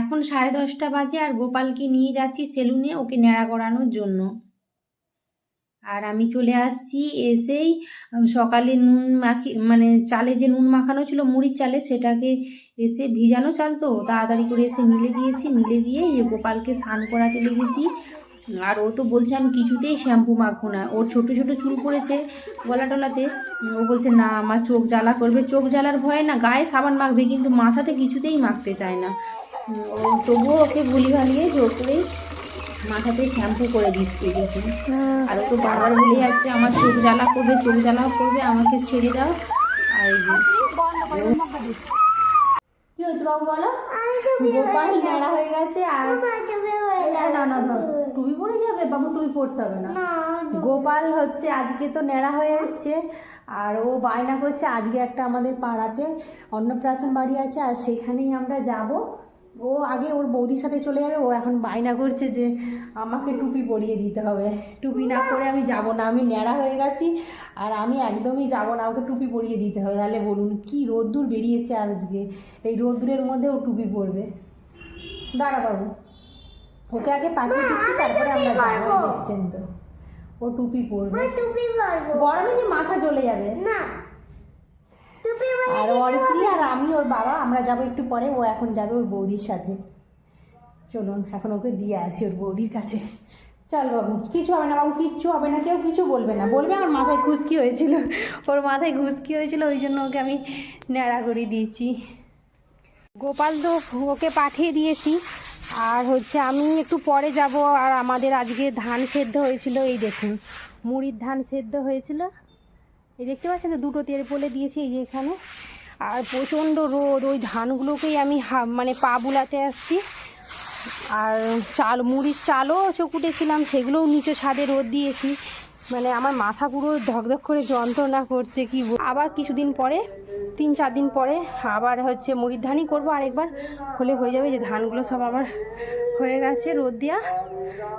এখন সাড়ে দশটা বাজে আর গোপালকে নিয়ে যাচ্ছি সেলুনে ওকে ন্যাড়া করানোর জন্য। আর আমি চলে আসছি এসেই সকালে নুন মাখি মানে চালে যে নুন মাখানো ছিল, মুড়ির চালে সেটাকে এসে ভিজানো চাল তো, তাড়াতাড়ি করে এসে মিলে দিয়েছি, মিলে দিয়ে গোপালকে স্নান করাতে লেগেছি। আর ও তো বলছে আমি কিছুতেই শ্যাম্পু মাখবো না, ওর ছোট ছোট চুল পড়েছে গলা টলাতে। ও বলছে, না, আমার চোখ জ্বালা করবে। চোখ জ্বালার ভয়ে না, গায়ে সাবান মাখবে, কিন্তু মাথাতে কিছুতেই মাখতে চায় না। ও তবুও ওকে ভুলি ভালিয়ে জোর করে মাথাতে শ্যাম্পু করে দিচ্ছি দেখুন। আর ও তো বারবার বলে যাচ্ছে আমার চোখ জ্বালা করবে চোখ জ্বালাও করবে আমাকে ছেড়ে দাও। আর এই কি হচ্ছে বাবু বলো? গোপাল ন্যাড়া হয়ে গেছে আর না না না টুপি পরে যাবে? বাবু টুপি পরতে হবে না। গোপাল হচ্ছে আজকে তো ন্যাড়া হয়ে এসছে আর ও বায়না করছে আজকে একটা আমাদের পাড়াতে অন্নপ্রাশন বাড়ি আছে আর সেখানেই আমরা যাব। ও আগে ওর বৌদির সাথে চলে যাবে ও এখন বায়না করছে যে আমাকে টুপি পরিয়ে দিতে হবে। টুপি না পরে আমি যাব না আমি ন্যাড়া হয়ে গেছি আর আমি একদমই যাব না ওকে টুপি পরিয়ে দিতে হবে। তাহলে বলুন কি রোদ্দুর বেরিয়েছে আজকে? এই রোদ্দুরের মধ্যে ও টুপি পরবে। দাঁড়া বাবু ওকে আগে পাঠিয়ে দিচ্ছি তারপরে আমরা যাব দেখছেন তো। ও টুপি পরবে। টুপি পরবো। গরমে কি মাথা চলে যাবে? না। আর আর আমি ওর বাবা, আমরা যাব একটু পরে, ও এখন যাবে ওর বৌদির সাথে। চলুন, এখন ওকে দিয়ে আসি ওর বৌদির কাছে। চল বাবু কিছু হবে না বাবু, কিচ্ছু হবে না, কেউ কিছু বলবে না। বলবে আমার মাথায় খুশকি হয়েছিল। ওর মাথায় খুশকি হয়েছিল, ওই জন্য ওকে আমি ন্যাড়া করে দিয়েছি। গোপাল তো ওকে পাঠিয়ে দিয়েছি। আর হচ্ছে আমি একটু পরে যাব, আর আমাদের আজকে ধান সেদ্ধ হয়েছিল, এই দেখুন। মুড়ির ধান সেদ্ধ হয়েছিল। এই দেখতে পাচ্ছেন তো, দুটো তেল পোলে দিয়েছি এই যে এখানে। আর প্রচণ্ড রোদ, ওই ধানগুলোকেই আমি মানে পা বুলাতে আসছি। আর চাল, মুড়ির চালও চকুটেছিলাম সেগুলোও নিচে ছাদে রোদ দিয়েছি। মানে আমার মাথা পুরো ধকধক করে যন্ত্রণা করছে, কি আবার কিছুদিন পরে, তিন চার দিন পরে, আবার হচ্ছে মুড়ির ধানই করব আরেকবার। হলে হয়ে যাবে যে ধানগুলো সব আমার হয়ে গেছে রোদ দিয়া।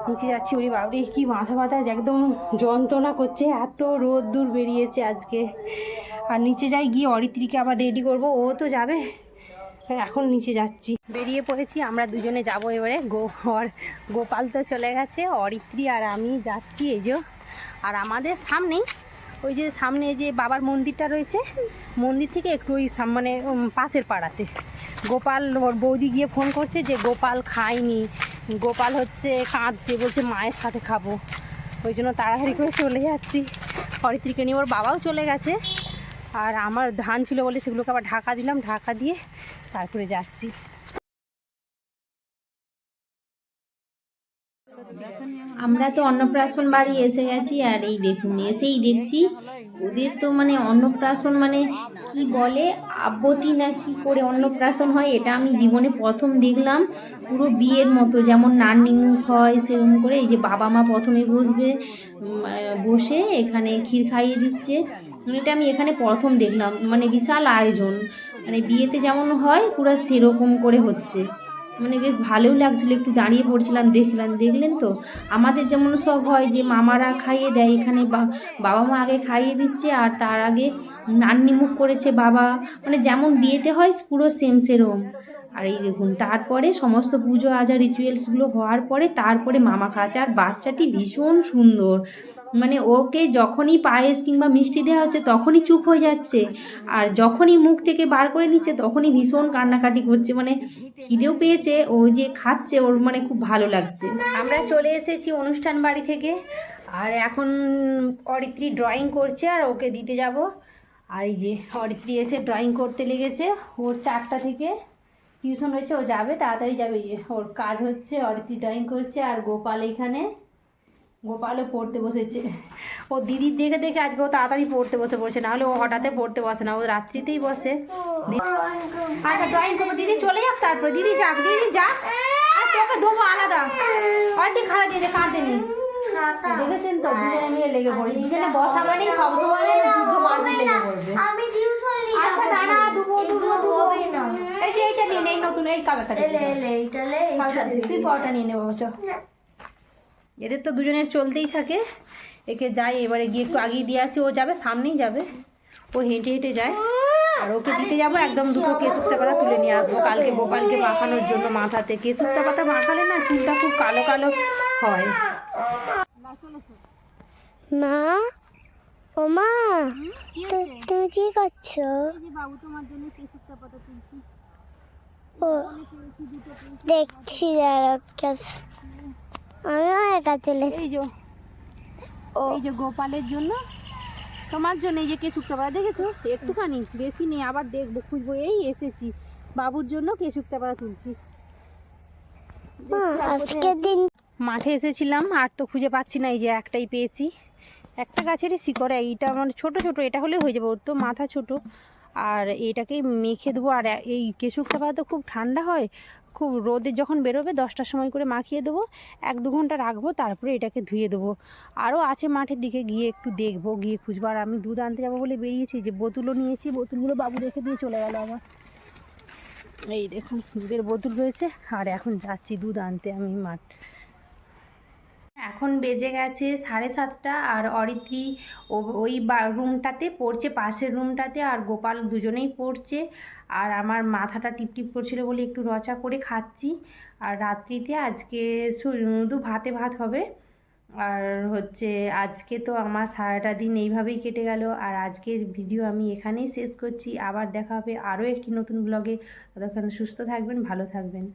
নিচে যাচ্ছি, ওরে বাবরে কি মাথা ব্যথা একদম যন্ত্রণা করছে। এত রোদ দূর বেরিয়েছে আজকে। আর নিচে যাই গিয়ে অরিত্রীকে আবার রেডি করব। ও তো যাবে। হ্যাঁ, এখন নিচে যাচ্ছি। বেরিয়ে পড়েছি আমরা দুজনে যাব এবারে। গো গোপাল তো চলে গেছে অরিত্রী আর আমি যাচ্ছি এই যে। আর আমাদের সামনেই ওই যে সামনে যে বাবার মন্দিরটা রয়েছে মন্দির থেকে একটু ওই মানে পাশের পাড়াতে। গোপাল ওর বৌদি গিয়ে ফোন করছে যে গোপাল খায়নি গোপাল হচ্ছে কাঁদছে বলছে মায়ের সাথে খাব। ওই জন্য তাড়াতাড়ি করে চলে যাচ্ছি। অরিত্রীকে নিয়ে ওর বাবাও চলে গেছে। আর আমার ধান ছিল বলে সেগুলোকে আবার ঢাকা দিলাম, ঢাকা দিয়ে তারপরে যাচ্ছি। আমরা তো অন্নপ্রাশন বাড়ি এসে গেছি আর এই দেখুন, এসেই দেখছি ওদের তো মানে অন্নপ্রাশন মানে কি বলে আব্বতি না কি করে অন্নপ্রাশন হয়, এটা আমি জীবনে প্রথম দেখলাম। পুরো বিয়ের মতো, যেমন নান্নিমুখ হয় সেরকম করে, এই যে বাবা মা প্রথমে বসবে বসে এখানে ক্ষীর খাইয়ে দিচ্ছে। এটা আমি এখানে প্রথম দেখলাম মানে বিশাল আয়োজন। মানে বিয়েতে যেমন হয়, পুরো সেরকম করে হচ্ছে। মানে বেশ ভালোও লাগছিল, একটু দাঁড়িয়ে পড়ছিলাম, দেখছিলাম, দেখলেন তো? আমাদের যেমন সব হয় যে মামারা খাইয়ে দেয়, এখানে বাবা মা আগে খাইয়ে দিচ্ছে আর তার আগে নান্নি মুখ করেছে বাবা। মানে যেমন বিয়েতে হয়, পুরো সেম সেরম আর এই দেখুন, তারপরে সমস্ত পুজো আচার রিচুয়ালসগুলো হওয়ার পরে তারপরে মামা খাচ্ছে আর বাচ্চাটি ভীষণ সুন্দর। মানে ওকে যখনই পায়েস কিংবা মিষ্টি দেওয়া হচ্ছে তখনই চুপ হয়ে যাচ্ছে। আর যখনই মুখ থেকে বার করে নিচ্ছে তখনই ভীষণ কান্নাকাটি করছে। মানে খিদেও পেয়েছে ও যে খাচ্ছে ওর মানে খুব ভালো লাগছে। আমরা চলে এসেছি অনুষ্ঠান বাড়ি থেকে। আর এখন অরিত্রী ড্রয়িং করছে আর ওকে দিতে যাব। আর এই যে অরিত্রী এসে ড্রয়িং করতে লেগেছে। ওর চারটা থেকে টিউশন রয়েছে ও যাবে তাড়াতাড়ি যাবে। যে ওর কাজ হচ্ছে অরিত্রী ড্রয়িং করছে আর গোপাল এখানে। গোপালও পড়তে বসেছে। ও দিদির দেখে দেখে আজকে ও তাড়াতাড়ি পড়তে বসে পড়ছে না হলে ও হঠাৎ পড়তে বসে না ও রাত্রিতেই বসে। আচ্ছা ড্রয়িং করব। দিদি চলে যাক তারপরে দিদি যাক দিদি যাক। আর তোকে দেবো আলাদা। হয়তো খাওয়া দিয়ে কাঁদে নি। দেখেছেন তো দুজনে মিলে লেগে পড়েছে। দুজনে বসা মানেই সবসময় যেন যুদ্ধ মারপিট লেগে পড়বে আচ্ছা দাঁড়া দুবো দুবো দুবো এই যে এইটা নিয়ে নে, এই নতুন এই কালারটা তুই পাওয়াটা নিয়ে নেব বসো এদের তো দুজনের চলতেই থাকে। একে যাই এবারে গিয়ে একটু আগিয়ে দিয়ে আসি। ও যাবে সামনেই যাবে। ও হেঁটে হেঁটে যায়। আর ওকে দিতে যাব একদম দুটো কেশুক্তা পাতা তুলে নিয়ে আসব। কালকে গোপালকে মাখানোর জন্য মাথাতে। কেশুক্তা পাতা মাখালে না চুলটা খুব কালো কালো হয়। মা ও মা তুমি কি করছ? বাবু তোমার জন্য কেশুক্তা পাতা তুলছি ও দেখছি আমিও একা চলে এই যে ও এই যে গোপালের জন্য তোমার জন্য এই যে কেশুক্তা পাতা দেখেছ? একটুখানি বেশি নেই আবার দেখব খুঁজবো। এই এসেছি। বাবুর জন্য কেশুক্তা পাতা তুলছি। মাঠে এসেছিলাম আর তো খুঁজে পাচ্ছি না এই যে একটাই পেয়েছি। একটা গাছেরই শিকড় এইটা মানে ছোট ছোট এটা হলে হয়ে যাবে ওর তো মাথা ছোট। আর এটাকে মেখে দেবো আর এই কেশুকটা পাতা তো খুব ঠান্ডা হয় খুব রোদে যখন বেরোবে দশটার সময় করে মাখিয়ে দেবো, এক দু ঘণ্টা রাখব, তারপরে এটাকে ধুয়ে দেবো। আরও আছে মাঠের দিকে গিয়ে একটু দেখব, গিয়ে খুঁজবো। আর আমি দুধ আনতে যাব বলে বেরিয়েছি, যে বোতলও নিয়েছি, বোতলগুলো বাবু রেখে দিয়ে চলে গেল আমার। এই দেখুন, দুধের বোতল রয়েছে, আর এখন যাচ্ছি দুধ আনতে আমি মাঠ। এখন বেজে গেছে সাড়ে সাতটা আর অরিত্রি ওই রুমটাতে পড়ছে, পাশের রুমটাতে আর গোপাল দুজনেই পড়ছে। আর আমার মাথাটা টিপটিপ করছিল বলে একটু রচা করে খাচ্ছি। আর রাত্রিতে আজকে শুধু ভাতে ভাত হবে। আর হচ্ছে আজকে তো আমার সারাটা দিন এইভাবেই কেটে গেল। আর আজকের ভিডিও আমি এখানেই শেষ করছি। আবার দেখা হবে আরও একটি নতুন ব্লগে। ততক্ষণ সুস্থ থাকবেন, ভালো থাকবেন।